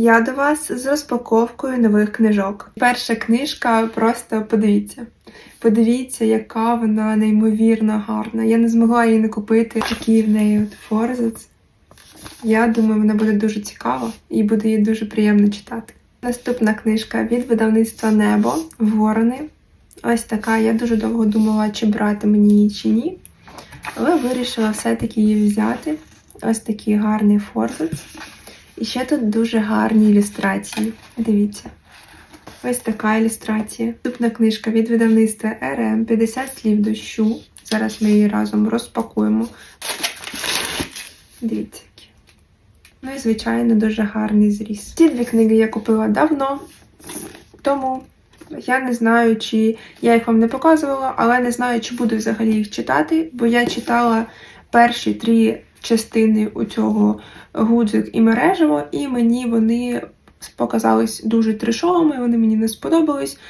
Я до вас з розпаковкою нових книжок. Перша книжка, просто подивіться. Подивіться, яка вона неймовірно гарна. Я не змогла її не купити. Такий в неї от форзац. Я думаю, вона буде дуже цікава і буде її дуже приємно читати. Наступна книжка від видавництва Небо Ворони. Ось така. Я дуже довго думала, чи брати мені її чи ні. Але вирішила все-таки її взяти. Ось такий гарний форзац. І ще тут дуже гарні ілюстрації. Дивіться. Ось така ілюстрація. Наступна книжка від видавництва РМ 50 слів дощу. Зараз ми її разом розпакуємо. Дивіться. Ну і, звичайно, дуже гарний зріз. Ці дві книги я купила давно, тому я не знаю, чи я їх вам не показувала, але не знаю, чи буду взагалі їх читати, бо я читала перші три частини у цього гудзик і мережево, і мені вони показались дуже трешовими, вони мені не сподобались.